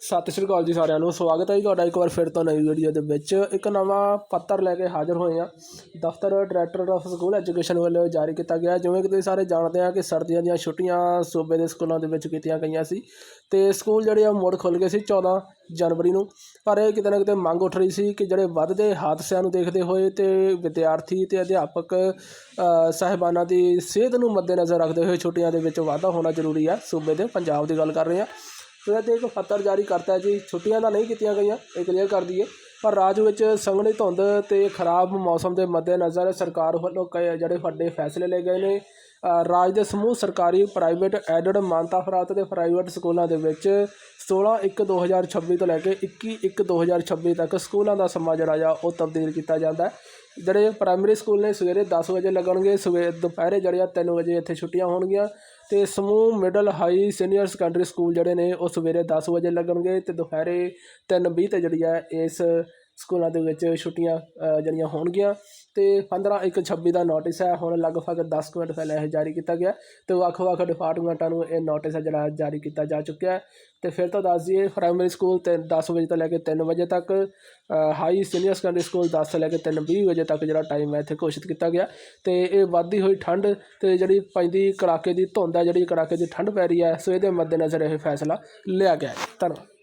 ਸਤਿ ਸ਼੍ਰੀ ਅਕਾਲ ਜੀ ਸਾਰਿਆਂ ਨੂੰ। ਸਵਾਗਤ ਹੈ ਜੀ ਤੁਹਾਡਾ ਇੱਕ ਵਾਰ ਫਿਰ ਤੋਂ ਨਵੀਂ ਵੀਡੀਓ ਦੇ ਵਿੱਚ। ਇੱਕ ਨਵਾਂ ਪੱਤਰ ਲੈ ਕੇ ਹਾਜ਼ਰ ਹੋਏ ਹਾਂ। ਦਫ਼ਤਰ ਡਾਇਰੈਕਟਰ ਆਫ ਸਕੂਲ ਐਜੂਕੇਸ਼ਨ ਵੱਲੋਂ ਜਾਰੀ ਕੀਤਾ ਗਿਆ। ਜਿਵੇਂ ਕਿ ਤੁਸੀਂ ਸਾਰੇ ਜਾਣਦੇ ਆ ਕਿ ਸਰਦੀਆਂ ਦੀਆਂ ਛੁੱਟੀਆਂ ਸੂਬੇ ਦੇ ਸਕੂਲਾਂ ਦੇ ਵਿੱਚ ਕੀਤੀਆਂ ਗਈਆਂ ਸੀ ਤੇ ਸਕੂਲ ਜਿਹੜੇ ਆ ਮੁੜ ਖੁੱਲ੍ਹ ਗਏ ਸੀ 14 ਜਨਵਰੀ ਨੂੰ। ਪਰ ਇਹ ਕਿਤੇ ਨਾ ਕਿਤੇ ਮੰਗ ਉੱਠ ਰਹੀ ਸੀ ਕਿ ਜਿਹੜੇ ਵੱਧਦੇ ਹਾਦਸਿਆਂ ਨੂੰ ਦੇਖਦੇ ਹੋਏ ਤੇ ਵਿਦਿਆਰਥੀ ਤੇ ਅਧਿਆਪਕ ਅ, ਸਾਹਿਬਾਨਾਂ ਦੀ ਸਿਹਤ ਨੂੰ ਮੱਦੇਨਜ਼ਰ ਰੱਖਦੇ ਹੋਏ ਛੁੱਟੀਆਂ ਦੇ ਵਿੱਚ ਵਾਧਾ ਹੋਣਾ ਜ਼ਰੂਰੀ ਆ। ਸੂਬੇ ਦੇ ਪੰਜਾਬ ਦੀ ਗੱਲ ਕਰ ਰਹੇ ਹਾਂ। ਤੇ ਤੇ ਇੱਕ ਪੱਤਰ ਜਾਰੀ ਕਰਤਾ ਹੈ ਜੀ। ਛੁੱਟੀਆਂ ਤਾਂ ਨਹੀਂ ਕੀਤੀਆਂ ਗਈਆਂ, ਇਹ ਕਲੀਅਰ ਕਰ ਦਈਏ। ਪਰ ਰਾਜ ਵਿੱਚ ਸੰਘਣੀ ਧੁੰਦ ਤੇ ਖਰਾਬ ਮੌਸਮ ਦੇ ਮੱਦੇਨਜ਼ਰ ਸਰਕਾਰ ਵੱਲੋਂ ਕਈ ਜਿਹੜੇ ਵੱਡੇ ਫੈਸਲੇ ਲਏ ਗਏ ਨੇ। ਰਾਜ ਦੇ ਸਮੂਹ ਸਰਕਾਰੀ ਪ੍ਰਾਈਵੇਟ ਐਡਡ ਮਾਨਤਾ ਪ੍ਰਾਪਤ ਤੇ ਪ੍ਰਾਈਵੇਟ ਸਕੂਲਾਂ ਦੇ ਵਿੱਚ 16/1/2026 ਤੋਂ ਲੈ ਕੇ 21/1/2026 ਤੱਕ ਸਕੂਲਾਂ ਦਾ ਸਮਾਂ ਜਿਹੜਾ ਆ, ਉਹ ਤਬਦੀਲ ਕੀਤਾ ਜਾਂਦਾ ਹੈ। ਜਿਹੜੇ ਪ੍ਰਾਇਮਰੀ ਸਕੂਲ ਨੇ, ਸਵੇਰੇ 10 ਵਜੇ ਲੱਗਣਗੇ ਸਵੇਰ ਦੁਪਹਿਰੇ ਜਿਹੜੇ ਆ 3 ਵਜੇ ਇੱਥੇ ਛੁੱਟੀਆਂ ਹੋਣਗੀਆਂ ਤੇ ਸਮੂਹ middle high senior secondary school ਜਿਹੜੇ ਨੇ, ਉਹ ਸਵੇਰੇ 10 ਵਜੇ ਲੱਗਣਗੇ ਤੇ ਦੁਪਹਿਰੇ 3:20 ਤੇ ਜਿਹੜੀ ਆ, ਇਸ ਸਕੂਲਾਂ ਦੇ ਵਿੱਚ ਛੁੱਟੀਆਂ ਜਿਹੜੀਆਂ ਹੋਣਗੀਆਂ। ਅਤੇ ਪੰਦਰਾਂ ਇੱਕ 26 ਦਾ ਨੋਟਿਸ ਹੈ। ਹੁਣ ਲਗਭਗ ਦਸ ਕੁ ਮਿੰਟ ਪਹਿਲਾਂ ਇਹ ਜਾਰੀ ਕੀਤਾ ਗਿਆ। ਅਤੇ ਵੱਖ-ਵੱਖ ਡਿਪਾਰਟਮੈਂਟਾਂ ਨੂੰ ਇਹ ਨੋਟਿਸ ਹੈ ਜਿਹੜਾ ਜਾਰੀ ਕੀਤਾ ਜਾ ਚੁੱਕਿਆ ਹੈ। ਤੇ ਫਿਰ ਤੋਂ ਦੱਸ ਦਈਏ ਪ੍ਰਾਇਮਰੀ ਸਕੂਲ ਤਿੰਨ, ਦਸ ਵਜੇ ਤੋਂ ਲੈ ਕੇ ਤਿੰਨ ਵਜੇ ਤੱਕ ਹਾਈ ਸੀਨੀਅਰ ਸੈਕੰਡਰੀ ਸਕੂਲ ਦਸ ਤੋਂ ਲੈ ਕੇ 3:20 ਵਜੇ ਤੱਕ ਜਿਹੜਾ ਟਾਈਮ ਹੈ ਇੱਥੇ ਘੋਸ਼ਿਤ ਕੀਤਾ ਗਿਆ। ਅਤੇ ਇਹ ਵੱਧਦੀ ਹੋਈ ਠੰਡ ਅਤੇ ਜਿਹੜੀ ਪੈਂਦੀ ਕੜਾਕੇ ਦੀ ਧੁੰਦ ਹੈ, ਜਿਹੜੀ ਕੜਾਕੇ ਦੀ ਠੰਡ ਪੈ ਰਹੀ ਹੈ, ਸੋ ਇਹਦੇ ਮੱਦੇਨਜ਼ਰ ਇਹ ਫੈਸਲਾ ਲਿਆ ਗਿਆ ਹੈ। ਧੰਨਵਾਦ।